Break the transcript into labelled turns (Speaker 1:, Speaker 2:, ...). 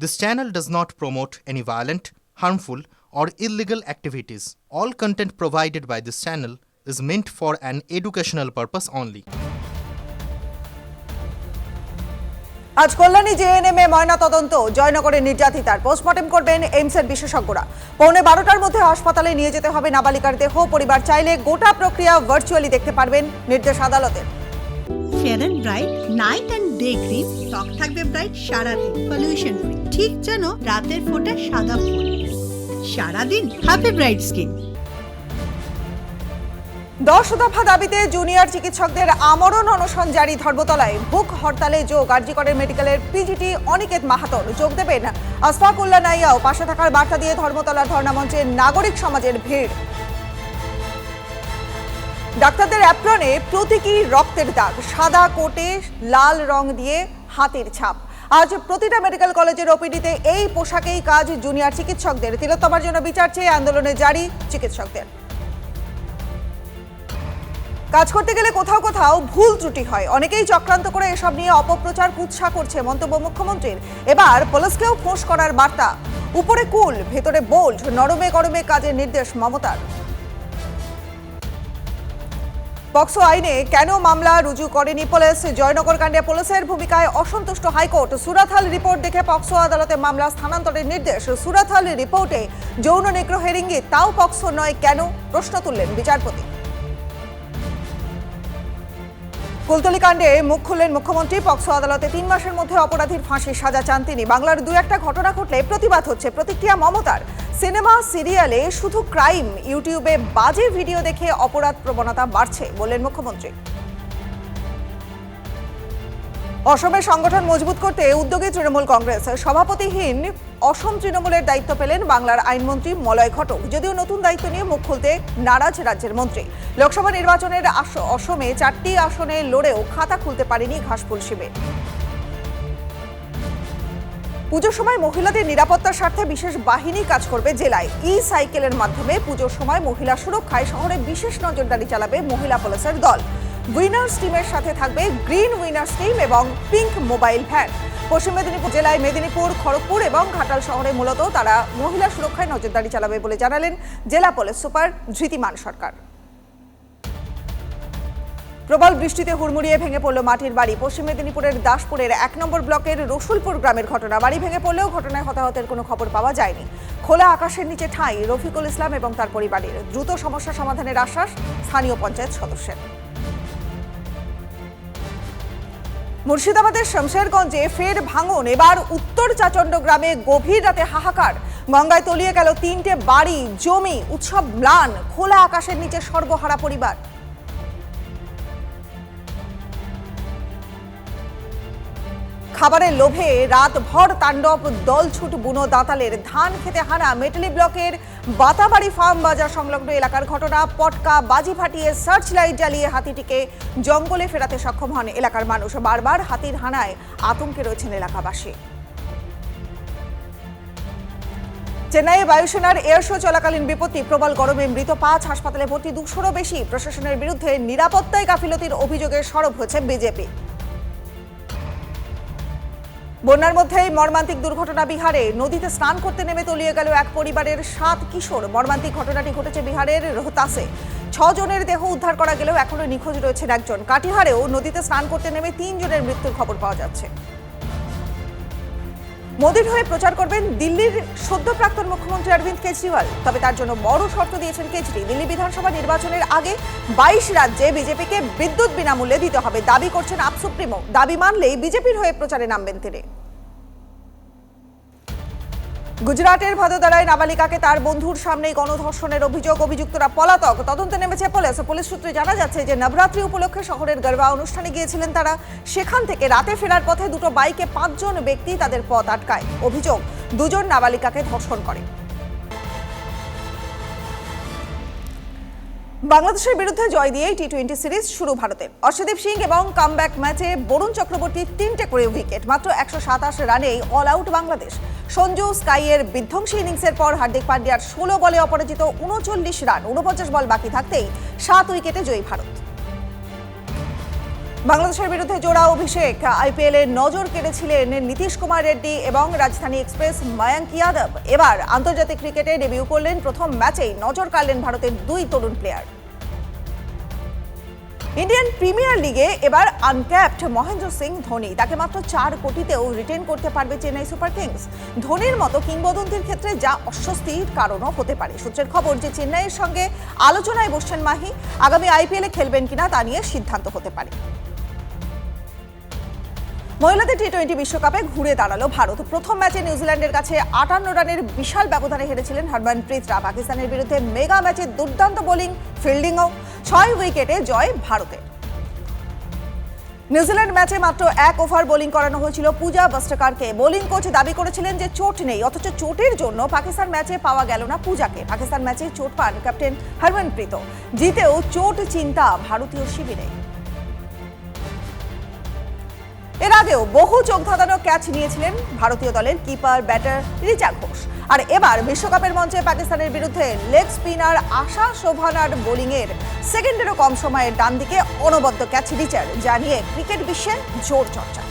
Speaker 1: This channel does not promote any violent, harmful, or illegal activities. All content provided by this channel is meant for an educational purpose only.
Speaker 2: আজ কল্যাণী জেএনএমে ময়না তদন্ত জয়নগরের নির্যাতিতার postmortem করবেন এইমসের বিশেষজ্ঞরা পৌনে বারোটার মধ্যে হাসপাতালে নিয়ে যেতে হবে নাবালিকার দেহ পরিবার চাইলে গোটা প্রক্রিয়া ভার্চুয়ালি দেখতে পারবেন নির্দেশ আদালতের
Speaker 3: fair and bright night and day cream ত্বক থাকবে ব্রাইট সারাদিন পলিউশন ঠিক যেন রাতের ফোটা সাদা সারাদিন হ্যাপি ব্রাইট স্কিন
Speaker 2: দশ দফা দাবিতে জুনিয়র চিকিৎসকদের আমরণ অনশন জারি ধর্মতলায় ভুক হরতালে যোগ আরজিকরের মেডিকেলের পিজিটি অনিকেত মাহাতর। যোগ দেবেন আসফাকুল্লা নাইয়াও। পাশে থাকার বার্তা দিয়ে ধর্মতলার ধর্ণামঞ্চে নাগরিক সমাজের ভিড়। ডাক্তারদের অ্যাপ্রনে প্রতীকী রক্তের দাগ। সাদা কোটে লাল রং দিয়ে হাতের ছাপ। আজ প্রতিটা মেডিকেল কলেজের ওপিডিতে এই পোশাকেই কাজ জুনিয়র চিকিৎসকদের। তিলোত্তমার জন্য বিচার চেয়ে আন্দোলনে জারি চিকিৎসকদের। কাজ করতে গেলে কোথাও কোথাও ভুল ত্রুটি হয়। অনেকেই চক্রান্ত করে এসব নিয়ে অপপ্রচার কুৎসা করছে মন্তব্য মুখ্যমন্ত্রীর। এবার পুলিশকেও ফোঁস করার বার্তা। উপরে কুল, ভেতরে বোল্ড, নরমে গরমে কাজের নির্দেশ মমতার। পক্সো আইনে কেন মামলা রুজু করেনি পুলিশ? জয়নগর কাণ্ডে পুলিশের ভূমিকায় অসন্তুষ্ট হাইকোর্ট। সুরাথাল রিপোর্ট দেখে পক্সো আদালতে মামলা স্থানান্তরের নির্দেশ। সুরাথাল রিপোর্টে যৌন নিগ্রহের ইঙ্গিত। তাও পক্সো নয়, কেন? প্রশ্ন তুললেন বিচারপতি। কুলতলি কাণ্ডে মুখ খুললেন মুখ্যমন্ত্রী পক্সো আদালতে তিন মাসের মধ্যে অপরাধীর ফাঁসির সাজা চান তিনি। বাংলার দু একটা ঘটনা ঘটলে প্রতিবাদ হচ্ছে। প্রতিক্রিয়া মমতার। সিনেমা, সিরিয়ালে শুধু ক্রাইম। ইউটিউবে বাজে ভিডিও দেখে অপরাধ প্রবণতা বাড়ছে, বললেন মুখ্যমন্ত্রী। অসমের সংগঠন মজবুত করতে উদ্যোগী তৃণমূল কংগ্রেস। সভাপতিহীন অসম তৃণমূলের দায়িত্ব পেলেন বাংলার আইনমন্ত্রী মলয় ঘটক। যদিও নতুন দায়িত্ব নিয়ে মুখ খুলতে নারাজ রাজ্যের মন্ত্রী। লোকসভা নির্বাচনের অসমে চারটি আসনে লড়েও খাতা খুলতে পারেনি ঘাসফুল শিবির। পুজোর সময় মহিলাদের নিরাপত্তার স্বার্থে বিশেষ বাহিনী কাজ করবে জেলায়। ই সাইকেলের মাধ্যমে পুজোর সময় মহিলা সুরক্ষায় শহরে বিশেষ নজরদারি চালাবে মহিলা পুলিশের দল। উইনার্স টিমের সাথে থাকবে গ্রিন উইনার্স টিম এবং পিঙ্ক মোবাইল ভ্যান। পশ্চিম মেদিনীপুর জেলায় মেদিনীপুর, খড়গপুর এবং ঘাটাল শহরে মূলত তারা মহিলা সুরক্ষায় নজরদারি চালাবে বলে জানালেন জেলা পুলিশ সুপার ধৃতিমান সরকার। প্রবল বৃষ্টিতে হুড়মুড়িয়ে ভেঙে পড়ল মাটির বাড়ি। পশ্চিম মেদিনীপুরের দাসপুরের এক নম্বর ব্লকের রসুলপুর গ্রামের ঘটনা। বাড়ি ভেঙে পড়লেও ঘটনায় হতাহতের কোনো খবর পাওয়া যায়নি। খোলা আকাশের নিচে ঠাঁই রফিকুল ইসলাম এবং তার পরিবারের। দ্রুত সমস্যা সমাধানের আশ্বাস স্থানীয় পঞ্চায়েত সদস্যের। মুর্শিদাবাদের শমশেরগঞ্জে ফের ভাঙন। এবার উত্তর চাচণ্ড গ্রামে গভীর রাতে হাহাকার। গঙ্গায় তলিয়ে গেল তিনটে বাড়ি, জমি, উৎসব, ম্লান, খোলা আকাশের নিচে সর্বহারা পরিবার। খাবারের লোভে রাতভর তাণ্ডব, দলছুট বুনো দাঁতালের ধান খেতে হানা মেটালি ব্লকের বাতাবাড়ি ফার্ম বাজার সংলগ্ন এলাকার ঘটনা। পটকা বাজি ফাটিয়ে সার্চ লাইট জ্বালিয়ে হাতিটিকে জঙ্গলে ফেরাতে সক্ষম হন এলাকার মানুষ। বারবার হাতির হানায় আতঙ্কে রয়েছেন এলাকাবাসী। চেন্নাইয়ে বায়ুসেনার এয়ার শো চলাকালীন বিপত্তি, প্রবল গরমে মৃত পাঁচ হাসপাতালে ভর্তি দুশোরও বেশি প্রশাসনের বিরুদ্ধে নিরাপত্তায় গাফিলতির অভিযোগে সরব হয়েছে বিজেপি। বন্যার মধ্যেই মর্মান্তিক দুর্ঘটনা বিহারে। নদীতে স্নান করতে নেমে তলিয়ে গেল এক পরিবারের সাত কিশোর। মর্মান্তিক ঘটনাটি ঘটেছে বিহারের রোহতাসে। ছজনের দেহ উদ্ধার করা গেলেও এখনও নিখোঁজ রয়েছেন একজন। কাটিহারেও নদীতে স্নান করতে নেমে তিনজনের মৃত্যুর খবর পাওয়া যাচ্ছে। মোদীর হয়ে প্রচার করবেন দিল্লির সদ্য প্রাক্তন মুখ্যমন্ত্রী অরবিন্দ কেজরিওয়াল। তবে তার জন্য বড় শর্ত দিয়েছেন কেজরি। দিল্লি বিধানসভা নির্বাচনের আগে বাইশ রাজ্যে বিজেপিকে বিদ্যুৎ বিনামূল্যে দিতে হবে। দাবি করছেন আপ সুপ্রিমো। দাবি মানলেই বিজেপির হয়ে প্রচারে নামবেন তিনি। গুজরাটের ভাদোদারায় নাবালিকাকে তার বন্ধুর সামনেই গণধর্ষণের অভিযোগ, অভিযুক্তরা পলাতক। তদন্তে নেমেছে পুলিশ। পুলিশ সূত্রে জানা যাচ্ছে যে নবরাত্রি উপলক্ষে শহরের গরবা অনুষ্ঠানে গিয়েছিলেন তারা। সেখান থেকে রাতে ফেরার পথে দুটো বাইকে পাঁচজন ব্যক্তি তাদের পথ আটকায়। অভিযোগ, দুজন নাবালিকাকে ধর্ষণ করে। বাংলাদেশের বিরুদ্ধে জয় দিয়েই টি টোয়েন্টি সিরিজ শুরু ভারতের। অর্ষদীপ সিং এবং কামব্যাক ম্যাচে বরুণ চক্রবর্তী তিনটে করে উইকেট মাত্র একশো সাতাশ রানেই অল আউট বাংলাদেশ। সঞ্জু স্কাইয়ের বিধ্বংসী ইনিংসের পর হার্দিক পান্ডিয়ার ষোলো বলে অপরাজিত উনচল্লিশ রান, উনপঞ্চাশ বল বাকি থাকতেই সাত উইকেটে জয়ী ভারত। বাংলাদেশের বিরুদ্ধে জোড়া অভিষেক। আইপিএল এর নজর কেড়েছিলেন নীতিশ কুমার রেড্ডি এবং রাজধানী এক্সপ্রেস মায়াঙ্ক যাদব। এবার আন্তর্জাতিক ক্রিকেটে ডেবিউ করলেন প্রথম ম্যাচেই নজর কাড়লেন ভারতের দুই তরুণ প্লেয়ার ইন্ডিয়ান প্রিমিয়ার লিগে এবার আনক্যাপড মহেন্দ্র সিং ধোনি। তাকে মাত্র চার কোটিতেও রিটেন করতে পারবে চেন্নাই সুপার কিংস। ধোনির মতো কিংবদন্তির ক্ষেত্রে যা অস্বস্তির কারণও হতে পারে। সূত্রের খবর যে চেন্নাইয়ের সঙ্গে আলোচনায় বসছেন মাহি, আগামী আইপিএলে খেলবেন কিনা তা নিয়ে সিদ্ধান্ত হতে পারে। মহিলাদের টি টোয়েন্টি বিশ্বকাপে ঘুরে দাঁড়াল ভারত। প্রথম ম্যাচে নিউজিল্যান্ডের কাছে আটান্ন রানের বিশাল ব্যবধানে হেরেছিলেন হরমনপ্রীতরা পাকিস্তানের বিরুদ্ধে মেগা ম্যাচে দুর্দান্ত বোলিং, ফিল্ডিংও। ছয় উইকেটে জয় ভারতের নিউজিল্যান্ড ম্যাচে মাত্র এক ওভার বোলিং করানো হয়েছিল পূজা বাস্টাকারকে বোলিং কোচ দাবি করেছিলেন যে চোট নেই, অথচ চোটের জন্য পাকিস্তান ম্যাচে পাওয়া গেল না পূজাকে। পাকিস্তান ম্যাচে চোট পান ক্যাপ্টেন হরমনপ্রীত জিতেও চোট চিন্তা ভারতীয় শিবিরে। এর আগেও বহু চোখ ধাঁধানো ক্যাচ নিয়েছিলেন ভারতীয় দলের কিপার, ব্যাটার রিচা ঘোষ। আর এবার বিশ্বকাপের মঞ্চে পাকিস্তানের বিরুদ্ধে লেগ স্পিনার আশা শোভানার বোলিংয়ের সেকেন্ডেরও কম সময়ের ডান দিকে অনবদ্য ক্যাচ রিচার জানিয়ে ক্রিকেট বিশ্বে জোর চর্চা।